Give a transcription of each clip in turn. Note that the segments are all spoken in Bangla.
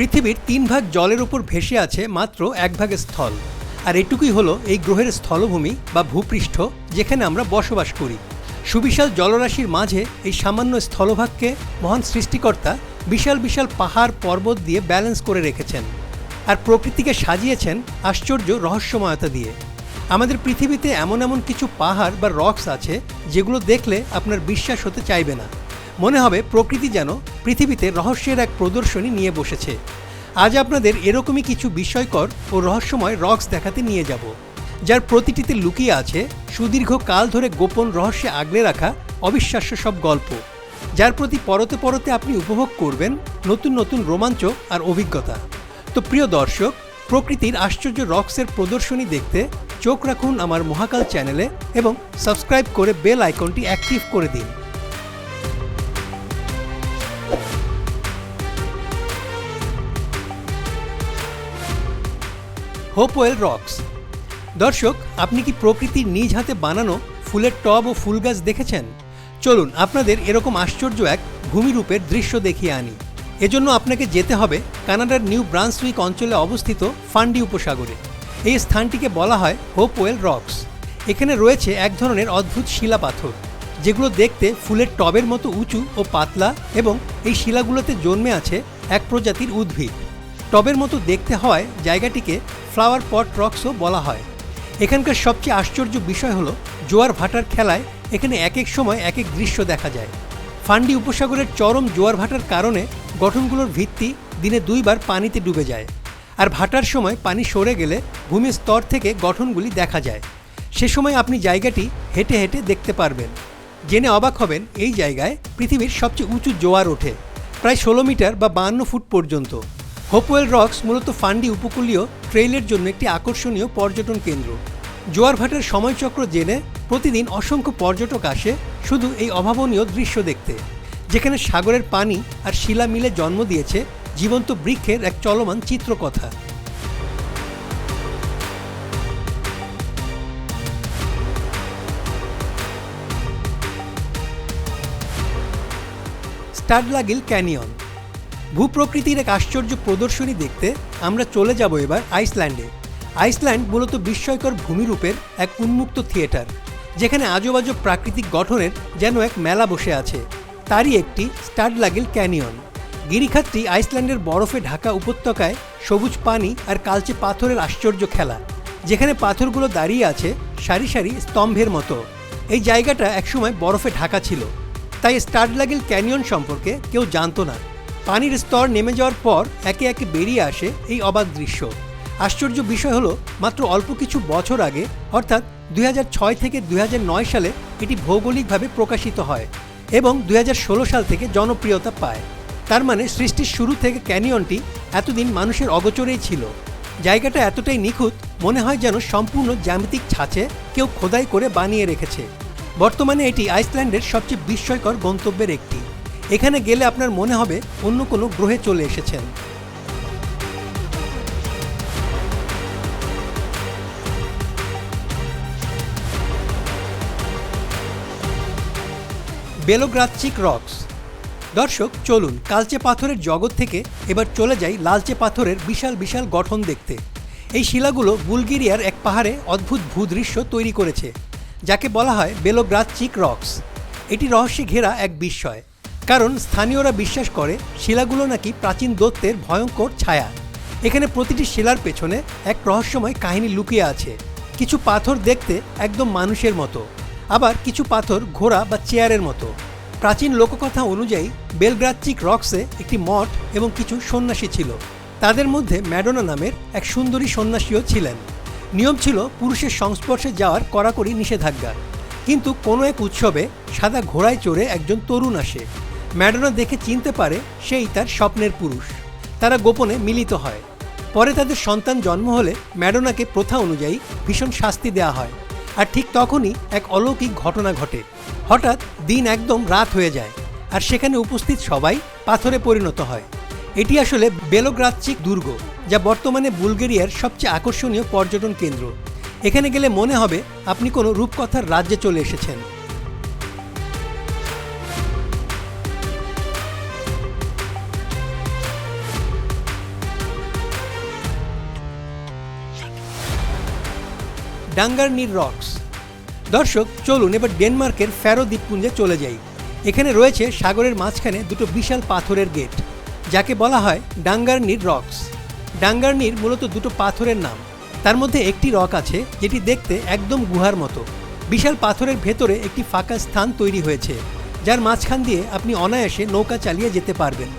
পৃথিবীর তিন ভাগ জলের উপর ভেসে আছে মাত্র এক ভাগ স্থল। আর এটুকুই হলো এই গ্রহের স্থলভূমি বা ভূপৃষ্ঠ যেখানে আমরা বসবাস করি। সুবিশাল জলরাশির মাঝে এই সামান্য স্থলভাগকে মহান সৃষ্টিকর্তা বিশাল বিশাল পাহাড় পর্বত দিয়ে ব্যালেন্স করে রেখেছেন আর প্রকৃতিকে সাজিয়েছেন আশ্চর্য রহস্যময়তা দিয়ে। আমাদের পৃথিবীতে এমন এমন কিছু পাহাড় বা রক্স আছে যেগুলো দেখলে আপনার বিশ্বাস হতে চাইবে না। মনে হবে প্রকৃতি যেন পৃথিবীতে রহস্যের এক প্রদর্শনী নিয়ে বসেছে। আজ আপনাদের এরকমই কিছু বিস্ময়কর ও রহস্যময় রক্স দেখাতে নিয়ে যাব, যার প্রতিটিতে লুকিয়ে আছে সুদীর্ঘ কাল ধরে গোপন রহস্যে আগলে রাখা অবিশ্বাস্য সব গল্প, যার প্রতি পরতে পরতে আপনি উপভোগ করবেন নতুন নতুন রোমাঞ্চ আর অভিজ্ঞতা। তো প্রিয় দর্শক, প্রকৃতির আশ্চর্য রক্সের প্রদর্শনী দেখতে চোখ রাখুন আমার মহাকাল চ্যানেলে এবং সাবস্ক্রাইব করে বেল আইকনটি অ্যাক্টিভ করে দিন। হোপওয়েল রক্স দর্শক, আপনি কি প্রকৃতির নিজ হাতে বানানো ফুলের টব ও ফুল গাছ দেখেছেন? চলুন, আপনাদের এরকম আশ্চর্য এক ভূমিরূপের দৃশ্য দেখিয়ে আনি। এজন্য আপনাকে যেতে হবে কানাডার নিউ ব্রান্সউইক অঞ্চলে অবস্থিত ফান্ডি উপসাগরে। এই স্থানটিকে বলা হয় হোপওয়েল রক্স এখানে রয়েছে এক ধরনের অদ্ভুত শিলা পাথর যেগুলো দেখতে ফুলের টবের মতো উঁচু ও পাতলা এবং এই শিলাগুলোতে জন্মে আছে এক প্রজাতির উদ্ভিদ। টবের মতো দেখতে হওয়ায় জায়গাটিকে ফ্লাওয়ার পট রক্সও বলা হয়। এখানকার সবচেয়ে আশ্চর্য বিষয় হলো, জোয়ার ভাটার খেলায় এখানে এক এক সময় এক এক দৃশ্য দেখা যায়। ফান্ডি উপসাগরের চরম জোয়ার ভাটার কারণে গঠনগুলোর ভিত্তি দিনে দুইবার পানিতে ডুবে যায়। আর ভাটার সময় পানি সরে গেলে ভূমির স্তর থেকে গঠনগুলি দেখা যায়। সে সময় আপনি জায়গাটি হেঁটে হেঁটে দেখতে পারবেন। জেনে অবাক হবেন, এই জায়গায় পৃথিবীর সবচেয়ে উঁচু জোয়ার ওঠে, প্রায় ষোলো মিটার বা বাহান্ন ফুট পর্যন্ত। হোপওয়েল রক্স মূলত ফান্ডি উপকূলীয় ট্রেইলের জন্য একটি আকর্ষণীয় পর্যটন কেন্দ্র। জোয়ার ভাটার সময়চক্র জেনে প্রতিদিন অসংখ্য পর্যটক আসে শুধু এই অভাবনীয় দৃশ্য দেখতে। যেখানে সাগরের পানি আর শিলা মিলে জন্ম দিয়েছে জীবন্ত বৃক্ষের এক চলমান চিত্রকথা। স্টাডলাগিল ক্যানিয়ন ভূপ্রকৃতির এক আশ্চর্য প্রদর্শনী দেখতে আমরা চলে যাব এবার আইসল্যান্ডে। আইসল্যান্ড মূলত বিস্ময়কর ভূমিরূপের এক উন্মুক্ত থিয়েটার, যেখানে আজব আজব প্রাকৃতিক গঠনের যেন এক মেলা বসে আছে। তারই একটি স্টাডলাগিল ক্যানিয়ন। গিরিখাতটি আইসল্যান্ডের বরফে ঢাকা উপত্যকায় সবুজ পানি আর কালচে পাথরের আশ্চর্য খেলা, যেখানে পাথরগুলো দাঁড়িয়ে আছে সারি সারি স্তম্ভের মতো। এই জায়গাটা একসময় বরফে ঢাকা ছিল। তাই স্টাডলাগিল ক্যানিয়ন সম্পর্কে কেউ জানতো না। পানির স্তর নেমে যাওয়ার পর একে একে বেরিয়ে আসে এই অবাক দৃশ্য। আশ্চর্য বিষয় হলো, মাত্র অল্প কিছু বছর আগে, অর্থাৎ দুই হাজার ছয় থেকে দুই হাজার নয় সালে, এটি ভৌগোলিকভাবে প্রকাশিত হয় এবং দু হাজার ষোলো সাল থেকে জনপ্রিয়তা পায়। তার মানে সৃষ্টির শুরু থেকে ক্যানিয়নটি এতদিন মানুষের অগোচরেই ছিল। জায়গাটা এতটাই নিখুঁত, মনে হয় যেন সম্পূর্ণ জ্যামিতিক ছাঁচে কেউ খোদাই করে বানিয়ে রেখেছে। বর্তমানে এটি আইসল্যান্ডের সবচেয়ে বিস্ময়কর গন্তব্যের একটি। এখানে গেলে আপনার মনে হবে অন্য কোনো গ্রহে চলে এসেছেন। Belogradchik Rocks. দর্শক, চলুন কালচে পাথরের জগৎ থেকে এবার চলে যাই লালচে পাথরের বিশাল বিশাল গঠন দেখতে। এই শিলাগুলো বুলগেরিয়ার এক পাহাড়ে অদ্ভুত ভূদৃশ্য তৈরি করেছে, যাকে বলা হয় বেলোগ্রাচ্চিক রক্স। এটি রহস্যে ঘেরা এক বিস্ময়। কারণ স্থানীয়রা বিশ্বাস করে শিলাগুলো নাকি প্রাচীন দত্তের ভয়ঙ্কর ছায়া। এখানে প্রতিটি শিলার পেছনে এক রহস্যময় কাহিনী লুকিয়ে আছে। কিছু পাথর দেখতে একদম মানুষের মতো। আবার কিছু পাথর ঘোড়া বা চেয়ারের মতো। প্রাচীন লোককথা অনুযায়ী বেলগ্রাচ্চিক রক্সে একটি মঠ এবং কিছু সন্ন্যাসী ছিল। তাদের মধ্যে ম্যাডোনা নামের এক সুন্দরী সন্ন্যাসীও ছিলেন। নিয়ম ছিল পুরুষের সংস্পর্শে যাওয়ার কড়াকড়ি নিষেধাজ্ঞা। কিন্তু কোনো এক উৎসবে সাদা ঘোড়ায় চড়ে একজন তরুণ আসে। ম্যাডোনা দেখে চিনতে পারে সেই তার স্বপ্নের পুরুষ। তারা গোপনে মিলিত হয়। পরে তাদের সন্তান জন্ম হলে ম্যাডোনাকে প্রথা অনুযায়ী ভীষণ শাস্তি দেওয়া হয়। আর ঠিক তখনই এক অলৌকিক ঘটনা ঘটে। হঠাৎ দিন একদম রাত হয়ে যায় আর সেখানে উপস্থিত সবাই পাথরে পরিণত হয়। এটি আসলে বেলোগ্রাচ্চিক দুর্গ, যা বর্তমানে বুলগেরিয়ার সবচেয়ে আকর্ষণীয় পর্যটন কেন্দ্র। এখানে গেলে মনে হবে আপনি কোনো রূপকথার রাজ্যে চলে এসেছেন। ডাঙ্গারনির রক্স। দর্শক, চলুন এবার ডেনমার্কের ফ্যারো দ্বীপপুঞ্জে চলে যাই। এখানে রয়েছে সাগরের মাঝখানে দুটো বিশাল পাথরের গেট, যাকে বলা হয় ডাঙ্গারনির রক্স। ডাঙ্গারনির মূলত দুটো পাথরের নাম। তার মধ্যে একটি রক আছে, যেটি দেখতে একদম গুহার মতো। বিশাল পাথরের ভেতরে একটি ফাঁকা স্থান তৈরি হয়েছে, যার মাঝখান দিয়ে আপনি অনায়াসে নৌকা চালিয়ে যেতে পারবেন।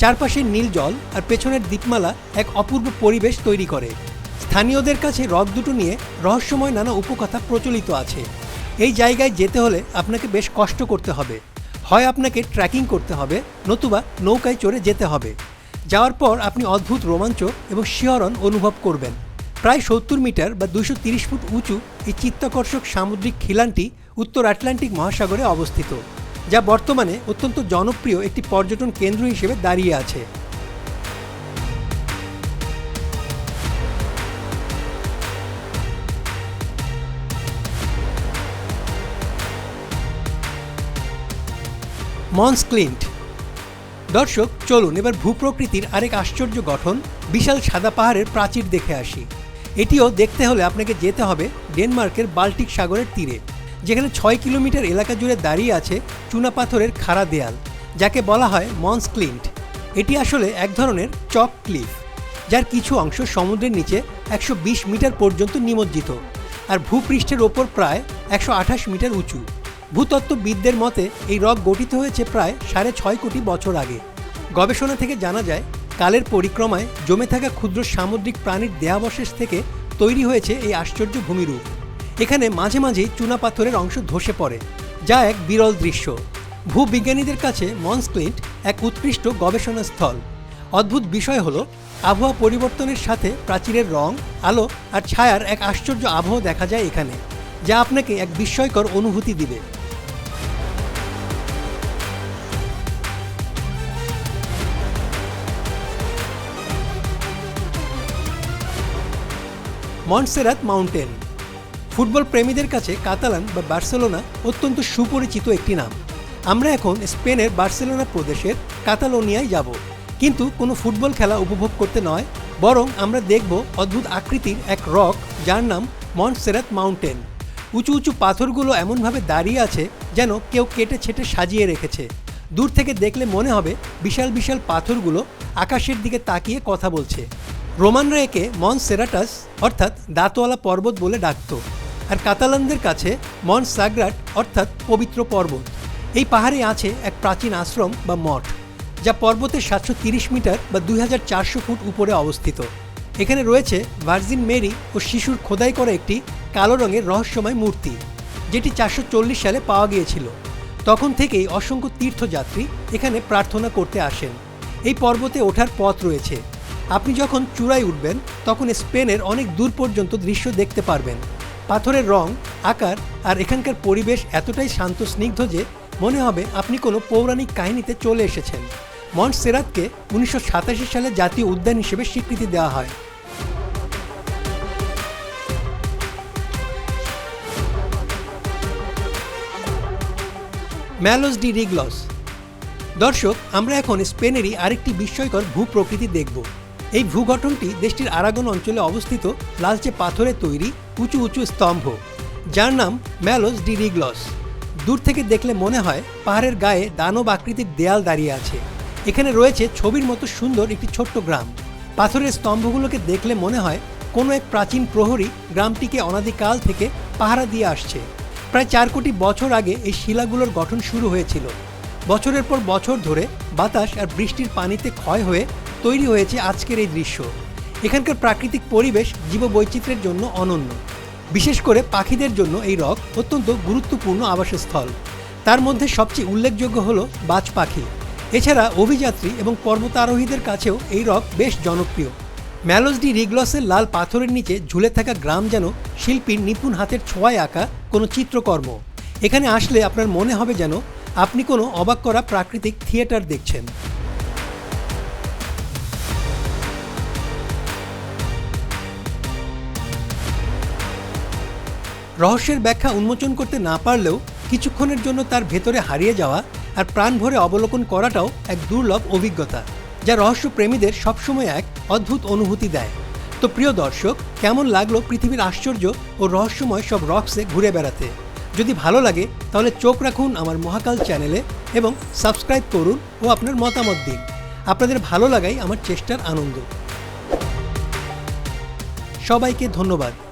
চারপাশের নীল জল আর পেছনের দ্বীপমালা এক অপূর্ব পরিবেশ তৈরি করে। স্থানীয়দের কাছে হ্রদ দুটো নিয়ে রহস্যময় নানা উপকথা প্রচলিত আছে। এই জায়গায় যেতে হলে আপনাকে বেশ কষ্ট করতে হবে। হয় আপনাকে ট্রেকিং করতে হবে, নতুবা নৌকায় চড়ে যেতে হবে। যাওয়ার পর আপনি অদ্ভুত রোমাঞ্চ এবং শিহরণ অনুভব করবেন। প্রায় সত্তর মিটার বা দুশো ফুট উঁচু এই চিত্তাকর্ষক সামুদ্রিক খিলানটি উত্তর আটলান্টিক মহাসাগরে অবস্থিত, যা বর্তমানে অত্যন্ত জনপ্রিয় একটি পর্যটন কেন্দ্র হিসেবে দাঁড়িয়ে আছে। মন্স ক্লিন্ট দর্শক, চলুন এবার ভূপ্রকৃতির আরেক আশ্চর্য গঠন, বিশাল সাদা পাহাড়ের প্রাচীর দেখে আসি। এটিও দেখতে হলে আপনাকে যেতে হবে ডেনমার্কের বাল্টিক সাগরের তীরে, যেখানে ছয় কিলোমিটার এলাকা জুড়ে দাঁড়িয়ে আছে চুনা পাথরের খাড়া দেয়াল, যাকে বলা হয় মন্স ক্লিন্ট এটি আসলে এক ধরনের চক ক্লিফ, যার কিছু অংশ সমুদ্রের নিচে একশো বিশ মিটার পর্যন্ত নিমজ্জিত, আর ভূপৃষ্ঠের ওপর প্রায় একশো আঠাশ মিটার উঁচু। ভূতত্ত্ববিদদের মতে, এই রক গঠিত হয়েছে প্রায় সাড়ে ছয় কোটি বছর আগে। গবেষণা থেকে জানা যায়, কালের পরিক্রমায় জমে থাকা ক্ষুদ্র সামুদ্রিক প্রাণীর দেহাবশেষ থেকে তৈরি হয়েছে এই আশ্চর্য ভূমিরূপ। এখানে মাঝে মাঝেই চুনাপাথরের অংশ ধসে পড়ে, যা এক বিরল দৃশ্য। ভূবিজ্ঞানীদের কাছে মনসক্লিন্ট এক উৎকৃষ্ট গবেষণা স্থল অদ্ভুত বিষয় হলো, আবহাওয়া পরিবর্তনের সাথে প্রাচীরের রং, আলো আর ছায়ার এক আশ্চর্য আবহ দেখা যায় এখানে, যা আপনাকে এক বিস্ময়কর অনুভূতি দিবে। মন্টসেরাত মাউন্টেন। ফুটবল প্রেমীদের কাছে কাতালান বা বার্সেলোনা অত্যন্ত সুপরিচিত একটি নাম। আমরা এখন স্পেনের বার্সেলোনা প্রদেশের কাতালোনিয়ায় যাব। কিন্তু কোনো ফুটবল খেলা উপভোগ করতে নয়, বরং আমরা দেখব অদ্ভুত আকৃতির এক রক যার নাম মনসেরাত মাউন্টেন। উঁচু উঁচু পাথরগুলো এমনভাবে দাঁড়িয়ে আছে যেন কেউ কেটে ছেটে সাজিয়ে রেখেছে। দূর থেকে দেখলে মনে হবে বিশাল বিশাল পাথরগুলো আকাশের দিকে তাকিয়ে কথা বলছে। রোমানরা একে মন সেরাটাস, অর্থাৎ দাঁতওয়ালা পর্বত বলে ডাকত। আর কাতালানদের কাছে মন সাগ্রাট, অর্থাৎ পবিত্র পর্বত। এই পাহাড়ে আছে এক প্রাচীন আশ্রম বা মঠ, যা পর্বতের সাতশো মিটার বা দুই হাজার চারশো ফুট উপরে অবস্থিত। এখানে রয়েছে ভার্জিন মেরি ও শিশুর খোদাই করা একটি কালো রঙের রহস্যময় মূর্তি, যেটি চারশো চল্লিশ সালে পাওয়া গিয়েছিল। তখন থেকেই অসংখ্য তীর্থযাত্রী এখানে প্রার্থনা করতে আসেন। এই পর্বতে ওঠার পথ রয়েছে। আপনি যখন চূড়ায় উঠবেন, তখন স্পেনের অনেক দূর পর্যন্ত দৃশ্য দেখতে পারবেন। পাথরের রং, আকার আর এখানকার পরিবেশ এতটাই শান্ত স্নিগ্ধ যে মনে হবে আপনি কোনো পৌরাণিক কাহিনীতে চলে এসেছেন। মন্ট সেরাতকে উনিশশো সাতাশি সালে জাতীয় উদ্যান হিসেবে স্বীকৃতি দেওয়া হয়। ম্যালোস ডি রিগলস। দর্শক, আমরা এখন স্পেনেরই আরেকটি বিস্ময়কর ভূপ্রকৃতি দেখব। এই ভূগঠনটি দেশটির আরাগন অঞ্চলে অবস্থিত লালচে পাথরে তৈরি উঁচু উঁচু স্তম্ভ, যার নাম ম্যালোস ডি রিগলস। দূর থেকে দেখলে মনে হয় পাহাড়ের গায়ে দানব আকৃতির দেয়াল দাঁড়িয়ে আছে। এখানে রয়েছে ছবির মতো সুন্দর একটি ছোট্ট গ্রাম। পাথরের স্তম্ভগুলোকে দেখলে মনে হয় কোনো এক প্রাচীন প্রহরী গ্রামটিকে অনাদিকাল থেকে পাহারা দিয়ে আসছে। প্রায় চার কোটি বছর আগে এই শিলাগুলোর গঠন শুরু হয়েছিল। বছরের পর বছর ধরে বাতাস আর বৃষ্টির পানিতে ক্ষয় হয়ে তৈরি হয়েছে আজকের এই দৃশ্য। এখানকার প্রাকৃতিক পরিবেশ জীববৈচিত্র্যের জন্য অনন্য। বিশেষ করে পাখিদের জন্য এই রক অত্যন্ত গুরুত্বপূর্ণ আবাসস্থল। তার মধ্যে সবচেয়ে উল্লেখযোগ্য হল বাজ পাখি। এছাড়া অভিযাত্রী এবং পর্বতারোহীদের কাছেও এই রক বেশ জনপ্রিয়। ম্যালোসডি রিগলসের লাল পাথরের নিচে ঝুলে থাকা গ্রাম যেন শিল্পীর নিপুণ হাতের ছোঁয়ায় আঁকা কোনো চিত্রকর্ম। এখানে আসলে আপনার মনে হবে যেন আপনি কোনো অবাক করা প্রাকৃতিক থিয়েটার দেখছেন। রহস্যের ব্যাখ্যা উন্মোচন করতে না পারলেও কিছুক্ষণের জন্য তার ভেতরে হারিয়ে যাওয়া আর প্রাণ ভরে অবলোকন করাটাও এক দুর্লভ অভিজ্ঞতা, যা রহস্য প্রেমীদের সবসময় এক অদ্ভুত অনুভূতি দেয়। তো প্রিয় দর্শক, কেমন লাগল পৃথিবীর আশ্চর্য ও রহস্যময় সব রক্সে ঘুরে বেড়াতে? যদি ভালো লাগে, তাহলে চোখ রাখুন আমার মহাকাল চ্যানেলে এবং সাবস্ক্রাইব করুন ও আপনার মতামত দিন। আপনাদের ভালো লাগাই আমার চেষ্টার আনন্দ। সবাইকে ধন্যবাদ।